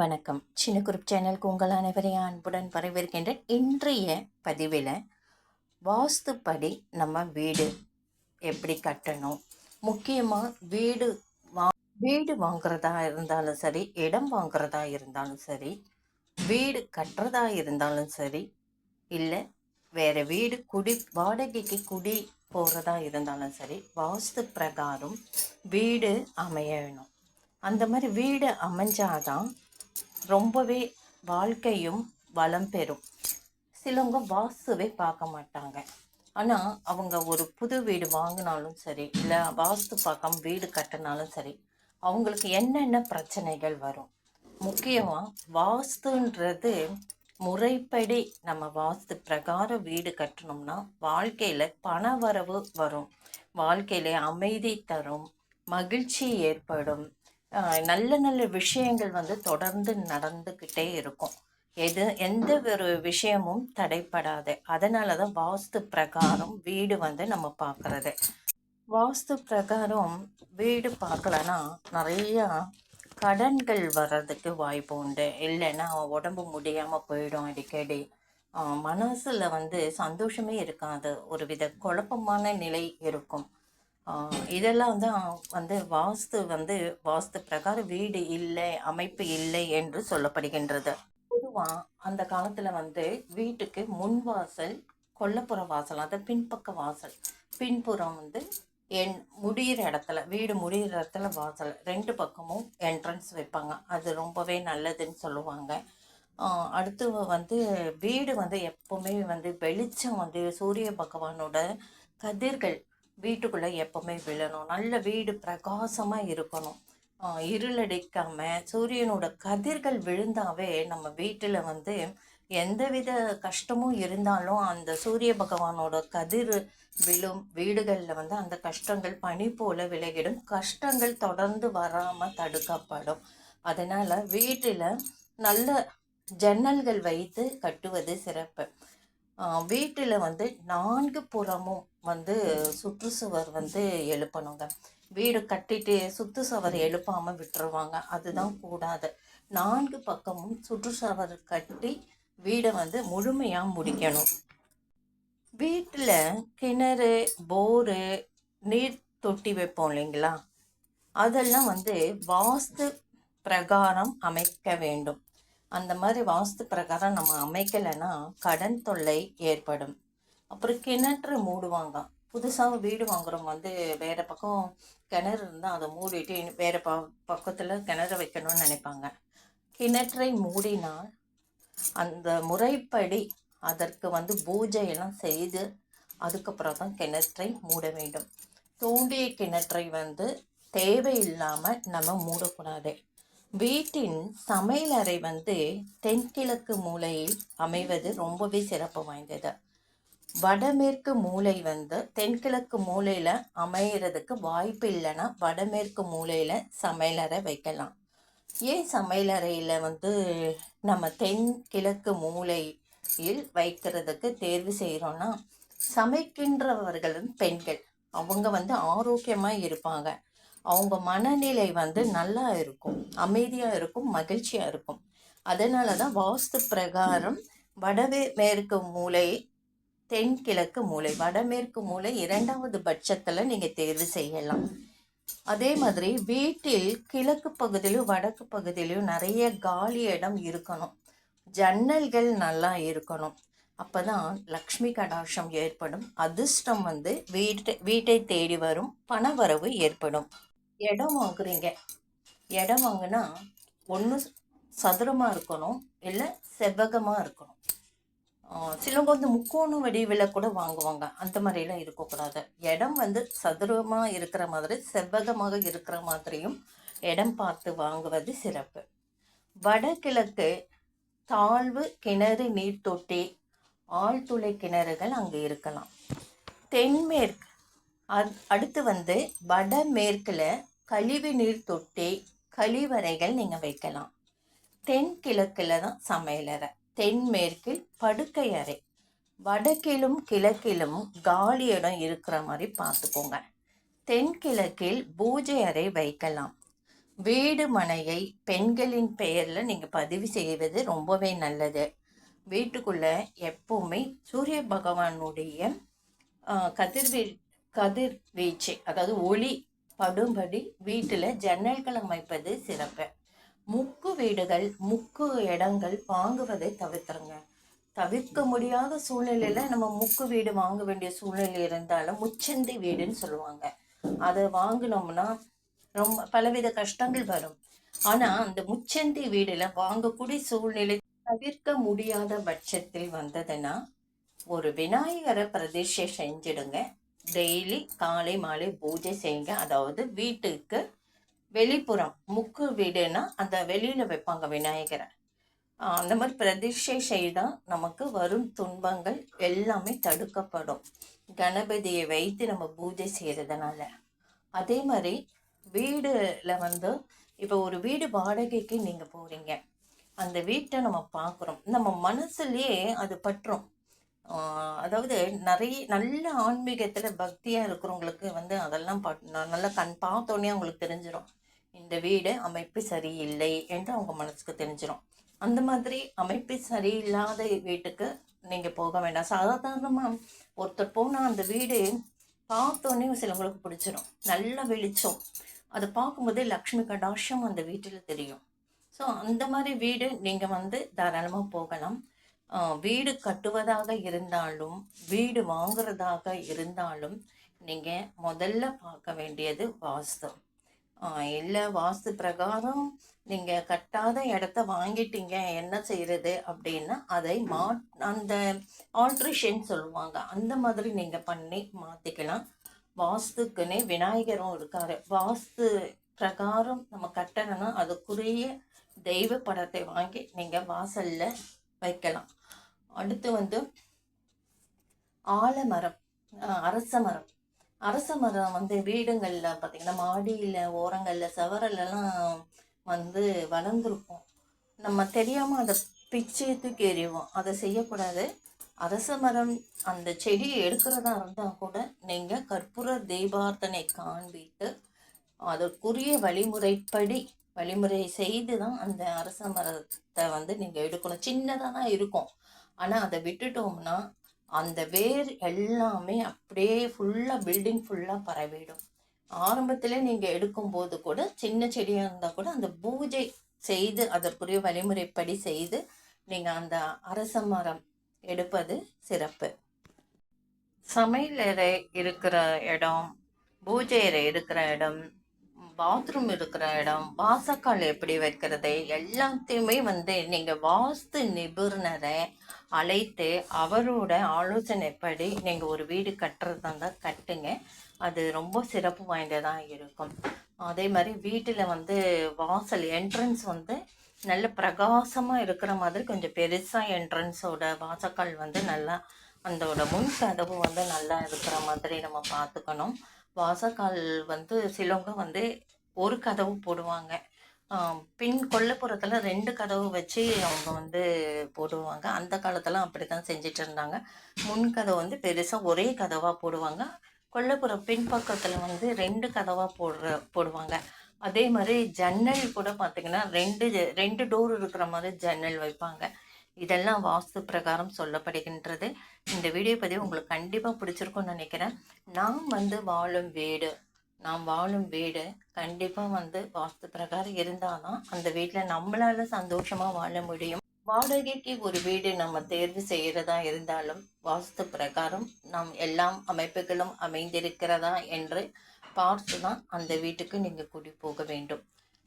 வணக்கம். சின்ன குரூப் சேனலுக்கு உங்கள் அனைவரையும் அன்புடன் வரவேற்கின்றேன். இன்றைய பதிவில் வாஸ்துப்படி நம்ம வீடு எப்படி கட்டணும்? முக்கியமாக வீடு வா வீடு வாங்குறதா இருந்தாலும் சரி இடம் வாங்குறதா இருந்தாலும் சரி வீடு கட்டுறதா இருந்தாலும் சரி இல்லை வேறு வீடு குடி வாடகைக்கு குடி போகிறதா இருந்தாலும் சரி வாஸ்து பிரகாரம் வீடு அமையணும். அந்த மாதிரி வீடு அமைஞ்சாதான் ரொம்பவே வாழ்க்கையும் வளம் பெறும். சிலவங்க வாஸ்துவே பார்க்க மாட்டாங்க. ஆனால் அவங்க ஒரு புது வீடு வாங்கினாலும் சரி இல்லை வாஸ்து பார்க்காம வீடு கட்டினாலும் சரி அவங்களுக்கு என்னென்ன பிரச்சனைகள் வரும்? முக்கியமாக வாஸ்துன்றது முறைப்படி நம்ம வாஸ்து பிரகாரம் வீடு கட்டணும்னா வாழ்க்கையில் பண வரவு வரும். வாழ்க்கையில அமைதி தரும் மகிழ்ச்சி ஏற்படும் நல்ல நல்ல விஷயங்கள் வந்து தொடர்ந்து நடந்துக்கிட்டே இருக்கும். எது எந்த ஒரு விஷயமும் தடைப்படாது. அதனால தான் வாஸ்து பிரகாரம் வீடு வந்து நம்ம பார்க்கறது வாஸ்து பிரகாரம் வீடு பார்க்கலன்னா நிறையா கடன்கள் வர்றதுக்கு வாய்ப்பு உண்டு. இல்லைன்னா உடம்பு முடியாமல் போயிடும் அடிக்கடி. மனசில் வந்து சந்தோஷமே இருக்காது. ஒரு வித குழப்பமான நிலை இருக்கும். இதெல்லாம் தான் வந்து வாஸ்து வந்து வாஸ்து பிரகாரம் வீடு இல்லை அமைப்பு இல்லை என்று சொல்லப்படுகின்றது. பொதுவாக அந்த காலத்தில் வந்து வீட்டுக்கு முன் வாசல் கொல்லப்புற வாசல் அது பின்பக்க வாசல். பின்புறம் வந்து என் முடியிற இடத்துல வீடு முடியிற இடத்துல வாசல். ரெண்டு பக்கமும் என்ட்ரன்ஸ் வைப்பாங்க. அது ரொம்பவே நல்லதுன்னு சொல்லுவாங்க. அடுத்து வந்து வீடு வந்து எப்போவுமே வந்து வெளிச்சம் வந்து சூரிய பகவானோட கதிர்கள் வீட்டுக்குள்ளே எப்போவுமே விழணும். நல்ல வீடு பிரகாசமாக இருக்கணும். இருளடிக்காமல் இருளடிக்காம சூரியனோட கதிர்கள் விழுந்தாவே நம்ம வீட்டில் வந்து எந்தவித கஷ்டமும் இருந்தாலும் அந்த சூரிய பகவானோட கதிர் விழும் வீடுகளில் வந்து அந்த கஷ்டங்கள் பனி போல விலகிடும். கஷ்டங்கள் தொடர்ந்து வராமல் தடுக்கப்படும். அதனால் வீட்டில் நல்ல ஜன்னல்கள் வைத்து கட்டுவது சிறப்பு. வீட்டில் வந்து நான்கு புறமும் வந்து சுற்றுச்சுவர் வந்து எழுப்பணுங்க. வீடு கட்டிட்டு சுற்று சுவர் எழுப்பாமல் விட்டுருவாங்க. அதுதான் கூடாது. நான்கு பக்கமும் சுற்றுச்சுவர் கட்டி வீடை வந்து முழுமையாக முடிக்கணும். வீட்டில் கிணறு போரு நீர் தொட்டி வைப்போம் இல்லைங்களா? அதெல்லாம் வந்து வாஸ்து பிரகாரம் அமைக்க வேண்டும். அந்த மாதிரி வாஸ்து பிரகாரம் நம்ம அமைக்கலைன்னா கடன் தொல்லை ஏற்படும். அப்புறம் கிணற்று மூடுவாங்க. புதுசாக வீடு வாங்குறவங்க வந்து வேறு பக்கம் கிணறு இருந்தால் அதை மூடிட்டு வேறு ப பக்கத்தில் கிணறு வைக்கணும்னு நினைப்பாங்க. கிணற்றை மூடினால் அந்த முறைப்படி அதற்கு வந்து பூஜையெல்லாம் செய்து அதுக்கப்புறம் தான் கிணற்றை மூட வேண்டும். தோண்டிய கிணற்றை வந்து தேவையில்லாமல் நம்ம மூடக்கூடாது. வீட்டின் சமையலறை வந்து தென்கிழக்கு மூலையில் அமைவது ரொம்பவே சிறப்பு வாய்ந்தது. வடமேற்கு மூலை வந்து தென்கிழக்கு மூலையில் அமையிறதுக்கு வாய்ப்பு இல்லைன்னா வடமேற்கு மூலையில் சமையலறை வைக்கலாம். ஏன் சமையலறையில் வந்து நம்ம தென்கிழக்கு மூலையில் வைக்கிறதுக்கு தேர்வு செய்கிறோன்னா சமைக்கின்றவர்களும் பெண்கள் அவங்க வந்து ஆரோக்கியமாக இருப்பாங்க. அவங்க மனநிலை வந்து நல்லா இருக்கும் அமைதியாக இருக்கும் மகிழ்ச்சியாக இருக்கும். அதனால தான் வாஸ்து பிரகாரம் வடவே மேற்கு மூலை தென்கிழக்கு மூலை வடமேற்கு மூலை இரண்டாவது பட்சத்தில் நீங்கள் தேர்வு செய்யலாம். அதே மாதிரி வீட்டில் கிழக்கு பகுதியிலும் வடக்கு பகுதியிலும் நிறைய காலி இடம் இருக்கணும். ஜன்னல்கள் நல்லா இருக்கணும். அப்போ தான் லக்ஷ்மி கடாட்சம் ஏற்படும். அதிர்ஷ்டம் வந்து வீட்டை வீட்டை தேடி வரும். பணவரவு ஏற்படும். இடம் வாங்குறீங்க. இடம் வாங்கினா ஒன்று சதுரமாக இருக்கணும். இல்லை செவ்வகமாக இருக்கணும். சிலவங்க வந்து முக்கோண வடிவில் கூட வாங்குவாங்க. அந்த மாதிரிலாம் இருக்கக்கூடாது. இடம் வந்து சதுரமாக இருக்கிற மாதிரி செவ்வகமாக இருக்கிற மாதிரியும் இடம் பார்த்து வாங்குவது சிறப்பு. வடகிழக்கு தாழ்வு கிணறு நீர் தொட்டி ஆழ்துளை கிணறுகள் அங்கே இருக்கலாம். தென்மேற்கு அடுத்து வந்து வடமேற்கில் கழிவு நீர் தொட்டி கழிவறைகள் நீங்கள் வைக்கலாம். தென்கிழக்கில் தான் சமையலறை. தென்மேற்கில் படுக்கை அறை. வடக்கிலும் கிழக்கிலும் காலி இடம் இருக்கிற மாதிரி பார்த்துக்கோங்க. தென்கிழக்கில் பூஜை அறை வைக்கலாம். வீடு மனையை பெண்களின் பெயரில் நீங்கள் பதிவு செய்வது ரொம்பவே நல்லது. வீட்டுக்குள்ளே எப்பவுமே சூரிய பகவானுடைய கதிர்வீ கதிர்வீச்சு அதாவது ஒளி படும்படி வீட்டில் ஜன்னல்கள் அமைப்பது சிறப்பு. முக்கு வீடுகள் முக்கு இடங்கள் வாங்குவதை தவிர்த்துருங்க. தவிர்க்க முடியாத சூழ்நிலையில நம்ம முக்கு வீடு வாங்க வேண்டிய சூழ்நிலை இருந்தாலும் முச்சந்தி வீடுன்னு சொல்லுவாங்க. அதை வாங்கினோம்னா ரொம்ப பலவித கஷ்டங்கள் வரும். ஆனா அந்த முச்சந்தி வீடுல வாங்கக்கூடிய சூழ்நிலை தவிர்க்க முடியாத பட்சத்தில் வந்ததுன்னா ஒரு விநாயகரை பிரதிஷ்டை செஞ்சிடுங்க. டெய்லி காலை மாலை பூஜை செய்யுங்க. அதாவது வீட்டுக்கு வெளிப்புறம் முக்கு வீடுனா அந்த வெளியில் வைப்பாங்க விநாயகரை. அந்த மாதிரி பிரதிஷ்டை செய்தால் நமக்கு வரும் துன்பங்கள் எல்லாமே தடுக்கப்படும். கணபதியை வைத்து நம்ம பூஜை செய்கிறதுனால அதே மாதிரி வீடில் வந்து இப்போ ஒரு வீடு வாடகைக்கு நீங்கள் போகிறீங்க அந்த வீட்டை நம்ம பார்க்குறோம். நம்ம மனசுலேயே அது பற்றும். அதாவது நிறைய நல்ல ஆன்மீகத்தில் பக்தியாக இருக்கிறவங்களுக்கு வந்து அதெல்லாம் பட்- நல்லா கண் பார்த்தோன்னே அவங்களுக்கு தெரிஞ்சிடும் இந்த வீடு அமைப்பு சரியில்லை என்று அவங்க மனசுக்கு தெரிஞ்சிடும் அந்த மாதிரி அமைப்பு சரியில்லாத வீட்டுக்கு நீங்கள் போக வேண்டாம். சாதாரணமாக ஒருத்தர் போனால் அந்த வீடு பார்த்தோன்னே சிலவங்களுக்கு பிடிச்சிடும் நல்ல வெளிச்சம். அதை பார்க்கும்போதே லக்ஷ்மி கடாட்சம் அந்த வீட்டில் தெரியும். ஸோ அந்த மாதிரி வீடு நீங்கள் வந்து தாராளமாக போகலாம். வீடு கட்டுவதாக இருந்தாலும் வீடு வாங்குறதாக இருந்தாலும் நீங்கள் முதல்ல பார்க்க வேண்டியது வாஸ்து. இல்லை வாஸ்து பிரகாரம் நீங்கள் கட்டாத இடத்த வாங்கிட்டீங்க என்ன செய்கிறது அப்படின்னா அதை மா அந்த ஆல்ட்ரேஷன் சொல்லுவாங்க. அந்த மாதிரி நீங்கள் பண்ணி மாற்றிக்கலாம் வாஸ்துக்குன்னே விநாயகரும் இருக்கார். வாஸ்து பிரகாரம் நம்ம கட்டணும்னா அதுக்குரிய தெய்வ படத்தை வாங்கி நீங்கள் வாசலில் வைக்கலாம். அடுத்து வந்து ஆலமரம் அரச மரம். அரச மரம் வந்து வீடுங்களில் பார்த்தீங்கன்னா மாடியில் ஓரங்களில் செவரலெல்லாம் வந்து வளர்ந்துருக்கும். நம்ம தெரியாமல் அதை பிச்சு தூக்கி எறிவோம். அதை செய்யக்கூடாது. அரச மரம் அந்த செடியை எடுக்கிறதா இருந்தால் கூட நீங்கள் கற்பூர தீபார்த்தனை காண்பித்து அதற்குரிய வழிமுறைப்படி வழிமுறை செய்து தான் அந்த அரச மரத்தை வந்து நீங்கள் எடுக்கணும். சின்னதாக தான் இருக்கும். ஆனால் அதை விட்டுட்டோம்னா அந்த வேர் எல்லாமே அப்படியே ஃபுல்லாக பில்டிங் ஃபுல்லாக பரவிடும். ஆரம்பத்தில் நீங்கள் எடுக்கும்போது கூட சின்ன செடியாக இருந்தால் கூட அந்த பூஜை செய்து அதற்குரிய வழிமுறைப்படி செய்து நீங்கள் அந்த அரச மரம் எடுப்பது சிறப்பு. சமையலறை இருக்கிற இடம் பூஜை அறை இருக்கிற இடம் பாத்ரூம் இருக்கிற இடம் வாசக்கால் எப்படி வைக்கிறது எல்லாத்தையுமே வந்து நீங்கள் வாஸ்து நிபுணரை அழைத்து அவரோட ஆலோசனைப்படி நீங்கள் ஒரு வீடு கட்டுறதா இருந்தால் கட்டுங்க. அது ரொம்ப சிறப்பு வாய்ந்ததாக இருக்கும். அதே மாதிரி வீட்டில் வந்து வாசல் என்ட்ரன்ஸ் வந்து நல்ல பிரகாசமாக இருக்கிற மாதிரி கொஞ்சம் பெருசாக என்ட்ரன்ஸோட வாசக்கால் வந்து நல்லா அந்தோட முன் கதவு வந்து நல்லா இருக்கிற மாதிரி நம்ம பார்த்துக்கணும். வாசக்கால் வந்து சிலவங்க வந்து ஒரு கதவு போடுவாங்க. பின் கொல்லைப்புறத்தில் ரெண்டு கதவு வச்சு அவங்க வந்து போடுவாங்க. அந்த காலத்தில் அப்படி தான் செஞ்சுட்டு இருந்தாங்க. முன் கதவு வந்து பெருசாக ஒரே கதவாக போடுவாங்க. கொல்லப்புறம் பின்பக்கத்தில் வந்து ரெண்டு கதவாக போடுற போடுவாங்க. அதே மாதிரி ஜன்னல் கூட பார்த்திங்கன்னா ரெண்டு ஜ- ரெண்டு டோர் இருக்கிற மாதிரி ஜன்னல் வைப்பாங்க. இதெல்லாம் வாஸ்து பிரகாரம் சொல்லப்படுகின்றது. இந்த வீடியோ பதிவு உங்களுக்கு கண்டிப்பாக பிடிச்சிருக்கும்னு நினைக்கிறேன். நாம் வந்து வாழும் வீடு நாம் வாழும் வீடு கண்டிப்பாக வந்து வாஸ்து பிரகாரம் இருந்தால் தான் அந்த வீட்டில் நம்மளால சந்தோஷமாக வாழ முடியும். வாடகைக்கு ஒரு வீடு நம்ம தேர்வு செய்கிறதா இருந்தாலும் வாஸ்து பிரகாரம் நாம் எல்லாம் அமைப்புகளும் அமைந்திருக்கிறதா என்று பார்த்து தான் அந்த வீட்டுக்கு நீங்கள் குடி போக வேண்டும்.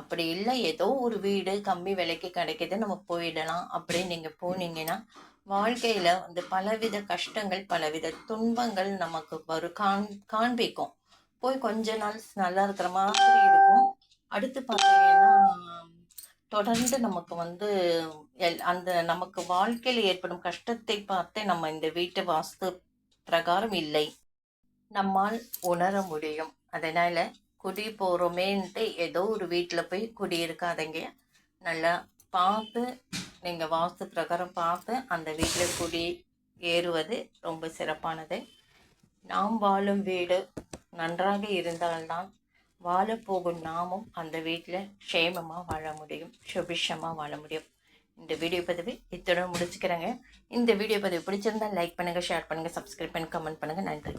அப்படி இல்லை ஏதோ ஒரு வீடு கம்மி விலைக்கு கிடைக்கிது நம்ம போயிடலாம். அப்படின்னு நீங்கள் போனீங்கன்னா வாழ்க்கையில் வந்து பலவித கஷ்டங்கள் பலவித துன்பங்கள் நமக்கு வரும் காண் காண்பிக்கும். போய் கொஞ்ச நாள் நல்லா இருக்கிற மாதிரி இருக்கும். அடுத்து பார்த்தீங்கன்னா தொடர்ந்து நமக்கு வந்து எல்- அந்த நமக்கு வாழ்க்கையில் ஏற்படும் கஷ்டத்தை பார்த்தே நம்ம இந்த வீட்டு வாஸ்து பிரகாரம் இல்லை. நம்மால் உணர முடியும். அதனால குடி போகிறோமேன்ட்டு ஏதோ ஒரு வீட்டில் போய் குடியிருக்காதீங்க. நல்லா பார்த்து நீங்கள் வாஸ்து பிரகாரம் பார்த்து அந்த வீட்டில் குடி ஏறுவது ரொம்ப சிறப்பானது. நாம் வாழும் வீடு நன்றாக இருந்தால்தான் வாழப்போகும் நாமும் அந்த வீட்டில் க்ஷேமமாக வாழ முடியும் சுபிஷமாக வாழ முடியும். இந்த வீடியோ பதிவு இத்துடன் முடிச்சுக்கிறேங்க. இந்த வீடியோ பதிவு பிடிச்சிருந்தா லைக் பண்ணுங்கள் ஷேர் பண்ணுங்கள் சப்ஸ்கிரைப் பண்ணி கமெண்ட் பண்ணுங்கள் நன்றி.